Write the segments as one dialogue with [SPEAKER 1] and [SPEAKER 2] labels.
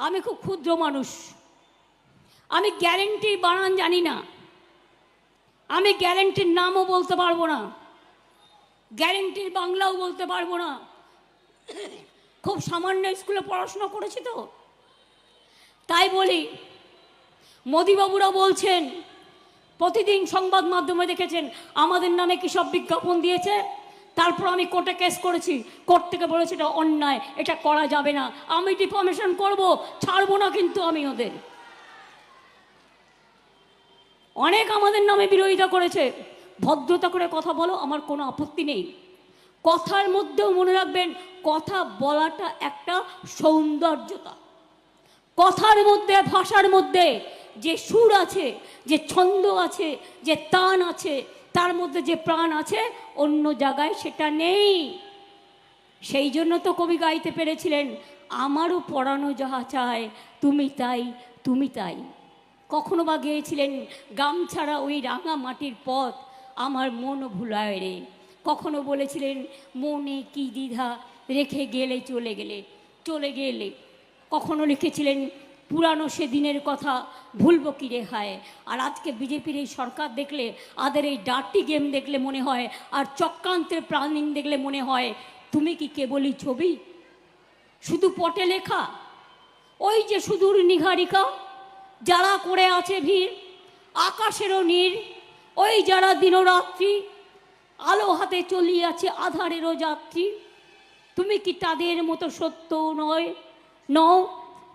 [SPEAKER 1] আমি খুব ক্ষুদ্র মানুষ। আমি গ্যারেন্টির বানান জানি না। আমি গ্যারেন্টির নামও বলতে পারব না। গ্যারেন্টির বাংলাও বলতে পারব না। খুব সামান্য স্কুলে পড়াশোনা করেছি তো। তাই বলি, মোদিবাবুরা বলছেন, প্রতিদিন সংবাদ মাধ্যমে দেখেছেন, আমাদের নামে কি সব বিজ্ঞাপন দিয়েছে? তারপর আমি কোর্টে কেস করেছি। কোর্ট থেকে বলেছি এটা অন্যায়, এটা করা যাবে না। আমি ডিফর্মেশন করব, ছাড়বো না কিন্তু আমি ওদের। অনেক আমাদের নামে বিরোধিতা করেছে। ভদ্রতা করে কথা বলো, আমার কোনো আপত্তি নেই। কথার মধ্যেও মনে রাখবেন, কথা বলাটা একটা সৌন্দর্যতা। কথার মধ্যে, ভাষার মধ্যে যে সুর আছে, যে ছন্দ আছে, যে তান আছে তার মধ্যে যে প্রাণ আছে, অন্য জায়গায় সেটা নেই। সেই জন্য তো কবি গাইতে পেরেছিলেন, আমারও পড়ানো যাহা চায়, তুমি তাই তুমি তাই। কখনো বা গিয়েছিলেন গামছাড়া ওই রাঙা মাটির পথ, আমার মন ভুলায় রে। কখনো বলেছিলেন, মনে কি দ্বিধা, রেখে গেলে চলে গেলে চলে গেলে। কখনো লিখেছিলেন পুরানো সেদিনের কথা ভুলবো কি রে হায়? আর আজকে বিজেপির এই সরকার দেখলে, আদের এই ডার্টি গেম দেখলে মনে হয়, আর চক্রান্তের প্রাণীন দেখলে মনে হয়, তুমি কি কেবলই ছবি? শুধু পটে লেখা? ওই যে সুদূর নিঘারিকা যারা করে আছে ভিড়, আকাশেরও নীর, ওই যারা দিনরাত্রি আলো হাতে চলিয়াছে আধারেরও যাত্রী, তুমি কি তাদের মতো সত্য নয়? নও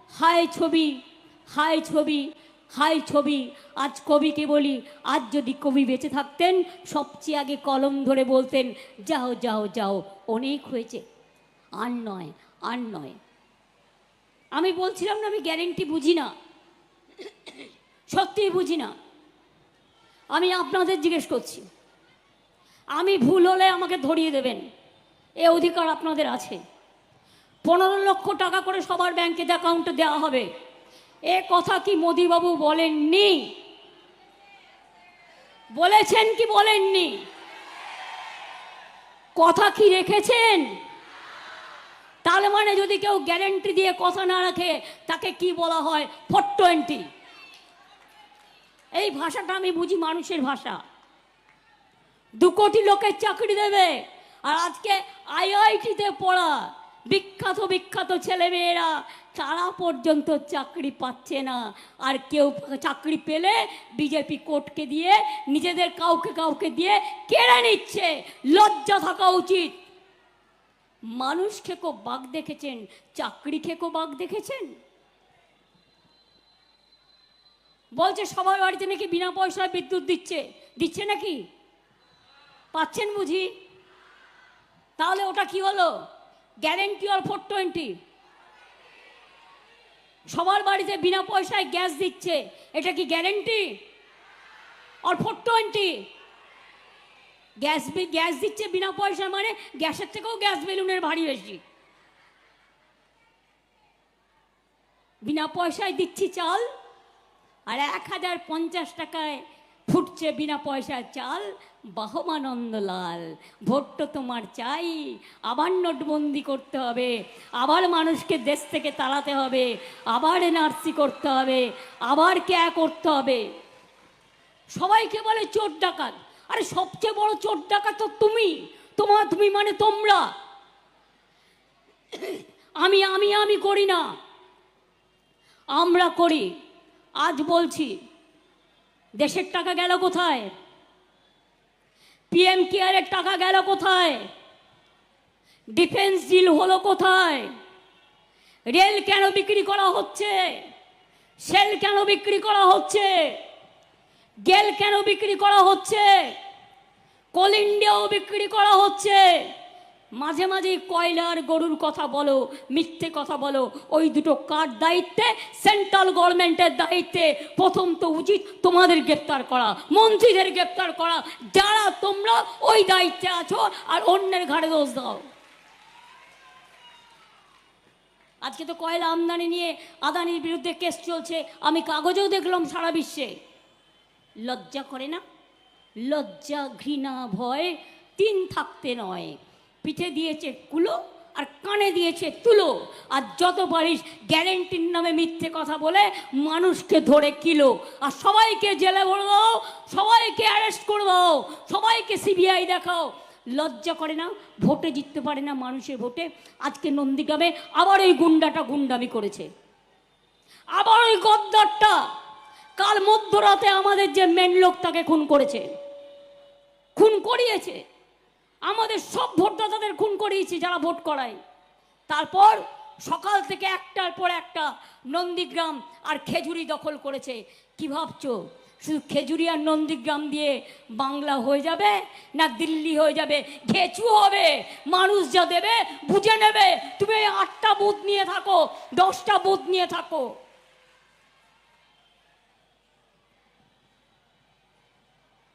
[SPEAKER 1] হায় ছবি হায় ছবি হায় ছবি। আজ কবিকে বলি, আজ যদি কবি বেঁচে থাকতেন, সবচেয়ে আগে কলম ধরে বলতেন, যাও যাও যাও। অনেক হয়েছে। আর নয় আর নয়। আমি বলছিলাম না, আমি গ্যারেন্টি বুঝি না। সত্যিই বুঝি না। আমি আপনাদের জিজ্ঞেস করছি। আমি ভুল হলে আমাকে ধরিয়ে দেবেন। এ অধিকার আপনাদের আছে। পনেরো লক্ষ টাকা করে সবার ব্যাংকের অ্যাকাউন্টে দেওয়া হবে। এ কথা কি মোদিবাবু বলেননি? বলেছেন কি বলেননি? কথা কি রেখেছেন? তাহলে মানে যদি কেউ গ্যারেন্টি দিয়ে কথা না রাখে, তাকে কি বলা হয়? ফোর টোয়েন্টি এই ভাষাটা আমি বুঝি মানুষের ভাষা। দু কোটি লোকের চাকরি দেবে, আর আজকে আইআইটিতে পড়া। বিখ্যাত বিখ্যাত ছেলেমেয়েরা, তারা পর্যন্ত চাকরি পাচ্ছে না। আর কেউ চাকরি পেলে বিজেপি কোর্টকে দিয়ে, নিজেদের কাউকে কাউকে দিয়ে কেড়ে নিচ্ছে। লজ্জা থাকা উচিত। মানুষ খেকো বাঘ দেখেছেন, চাকরি খেকো বাঘ দেখেছেন? বলছে, সবার বাড়িতে নাকি বিনা পয়সায় বিদ্যুৎ দিচ্ছে। দিচ্ছে নাকি? পাচ্ছেন বুঝি? তাহলে ওটা কি হলো? গ্যারেন্টি আর ফোর টোয়েন্টি। সবার বাড়িতে বিনা পয়সায় গ্যাস দিচ্ছে, এটা কি গ্যারেন্টি? আর ফোর টোয়েন্টি গ্যাস গ্যাস দিচ্ছে বিনা পয়সা মানে গ্যাসের থেকেও গ্যাস বেলুনের ভারী বেশি। বিনা পয়সায় দিচ্ছি চাল, আর এক হাজার পঞ্চাশ টাকায় ফুটছে বিনা পয়সার চাল বাহমানন্দ লাল ভোট তোমার চাই, আবার নোটবন্দি করতে হবে, আবার মানুষকে দেশ থেকে তাড়াতে হবে, আবার এনআরসি করতে হবে, আবার ক্যা করতে হবে। সবাইকে বলে চোর ডাকাত। আরে সবচেয়ে বড় চোর ডাকাত তো তুমি তোমার তুমি মানে তোমরা। আমি আমি আমি করি না। আমরা করি। আজ বলছি দেশের টাকা গেল কোথায়? পিএম কেয়ারের টাকা গেল কোথায়? ডিফেন্স ডিল হলো কোথায়? রেল কেন বিক্রি করা হচ্ছে? সেল কেন বিক্রি করা হচ্ছে? গেল কেন বিক্রি করা হচ্ছে? কোল ইন্ডিয়াও বিক্রি করা হচ্ছে? মাঝে মাঝে কয়লার গরুর কথা বলো, মিথ্যে কথা বলো, ওই দুটো কার দায়িত্বে? সেন্ট্রাল গভর্নমেন্টের দায়িত্বে প্রথম তো উচিত তোমাদের গ্রেপ্তার করা, মন্ত্রীদের গ্রেপ্তার করা। যারা তোমরা ওই দায়িত্বে আছো আর অন্যের ঘাড়ে দোষ দাও। আজকে তো কয়লা আমদানি নিয়ে আদানির বিরুদ্ধে কেস চলছে, আমি কাগজেও দেখলাম সারা বিশ্বে। লজ্জা করে না? লজ্জা ঘৃণা ভয় তিন থাকতে নয়। পিঠে দিয়েছে কুলো আর কানে দিয়েছে তুলো। আর যত পারিস গ্যারেন্টির নামে মিথ্যে কথা বলে মানুষকে ধরে কিলো। আর সবাইকে জেলে ভরে সবাইকে অ্যারেস্ট করে দাও, সবাইকে সিবিআই দেখাও। লজ্জা করে না, ভোটে জিততে পারে না মানুষের ভোটে। আজকে নন্দীগ্রামে আবার এই গুন্ডাটা গুন্ডামি করেছে। আবার ওই গদ্দারটা কাল মধ্যরাতে আমাদের যে মেন লোক তাকে খুন করেছে। খুন করিয়েছে। আমাদের সব ভোটদাতাদের খুন করিয়েছি যারা ভোট করায়। তারপর সকাল থেকে একটার পর একটা নন্দীগ্রাম আর খেজুরি দখল করেছে। কি ভাবছ? শুধু খেজুরি আর নন্দীগ্রাম দিয়ে বাংলা হয়ে যাবে না দিল্লি হয়ে যাবে? ঘেচু হবে। মানুষ যা দেবে বুঝে নেবে। তুমি আটটা বুথ নিয়ে থাকো, দশটা বুথ নিয়ে থাকো।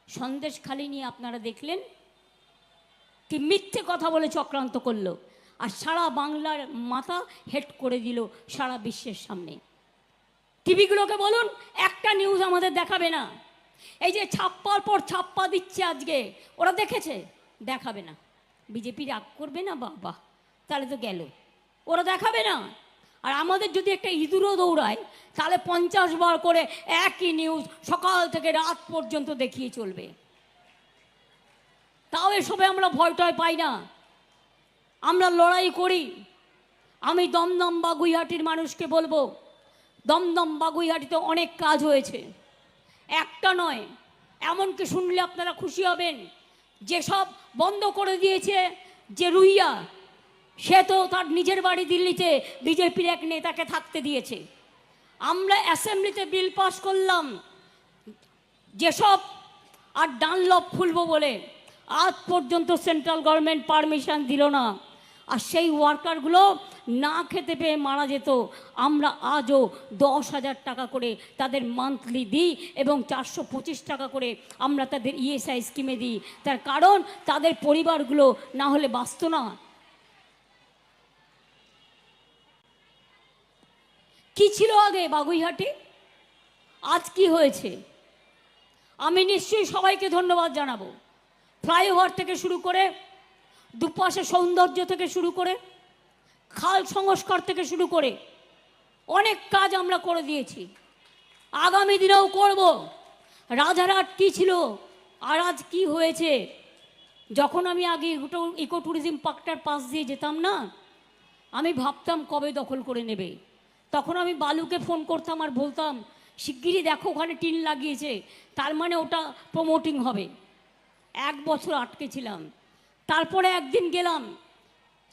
[SPEAKER 1] সন্দেশ খালি নিয়ে আপনারা দেখলেন কি মিথ্যে কথা বলে চক্রান্ত করল। আর সারা বাংলার মাথা হেট করে দিল সারা বিশ্বের সামনে। টিভিগুলোকে বলুন, একটা নিউজ আমাদের দেখাবে না। এই যে ছাপ্পার পর ছাপ্পা দিচ্ছে আজকে, ওরা দেখেছে? দেখাবে না। বিজেপি রাগ করবে না বাবা? তাহলে তো গেল। ওরা দেখাবে না। আর আমাদের যদি একটা ইঁদুরও দৌড়ায়, তাহলে পঞ্চাশ বার করে একই নিউজ সকাল থেকে রাত পর্যন্ত দেখিয়ে চলবে। তাও এসবে আমরা ভয় টয় পাই না। আমরা লড়াই করি। আমি দমদম বা গুইহাটির মানুষকে বলব, দমদম বা গুইহাটিতে অনেক কাজ হয়েছে। একটা নয়, এমনকি শুনলে আপনারা খুশি হবেন, যেসব বন্ধ করে দিয়েছে যে রুইয়া, সে তো তার নিজের বাড়ি দিল্লিতে বিজেপির এক নেতাকে থাকতে দিয়েছে। আমরা অ্যাসেম্বলিতে বিল পাস করলাম, যেসব আর ডানলপ খুলবো বলে আজ পর্যন্ত সেন্ট্রাল গভর্নমেন্ট পারমিশন দিল না। আর সেই ওয়ার্কারগুলো না খেতে পেয়ে মারা যেত। আমরা আজও দশ হাজার টাকা করে তাদের মান্থলি দিই এবং চারশো পঁচিশ টাকা করে আমরা তাদের ইএসআই স্কিমে দিই। তার কারণ তাদের পরিবারগুলো না হলে বাঁচত না। কি ছিল আগে বাগুইহাটি? আজ কি হয়েছে? আমি নিশ্চয়ই সবাইকে ধন্যবাদ জানাব। ফ্লাইওভার থেকে শুরু করে, দুপাশে সৌন্দর্য থেকে শুরু করে, খাল সংস্কার থেকে শুরু করে অনেক কাজ আমরা করে দিয়েছি। আগামী দিনেও করব। রাজারহাট কী ছিল আর আজ কি হয়েছে? যখন আমি আগে ইকো- ট্যুরিজম পার্কটার পাশ দিয়ে যেতাম না, আমি ভাবতাম কবে দখল করে নেবে। তখন আমি বালুকে ফোন করতাম আর বলতাম, শিগগিরই দেখো ওখানে টিন লাগিয়েছে, তার মানে ওটা প্রমোটিং হবে। এক বছর আটকে ছিলাম। তারপরে একদিন গেলাম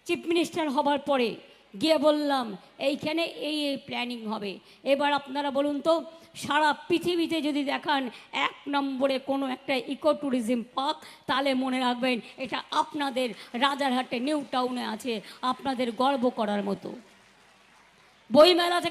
[SPEAKER 1] চিফ মিনিস্টার হবার পরে। গিয়ে বললাম, এইখানে এই এই প্ল্যানিং হবে। এবার আপনারা বলুন তো, সারা পৃথিবীতে যদি দেখান এক নম্বরে কোনো একটা ইকো ট্যুরিজম পার্ক তাহলে মনে রাখবেন এটা আপনাদের রাজারহাটে নিউ টাউনে আছে, আপনাদের গর্ব করার মতো। বইমেলা থেকে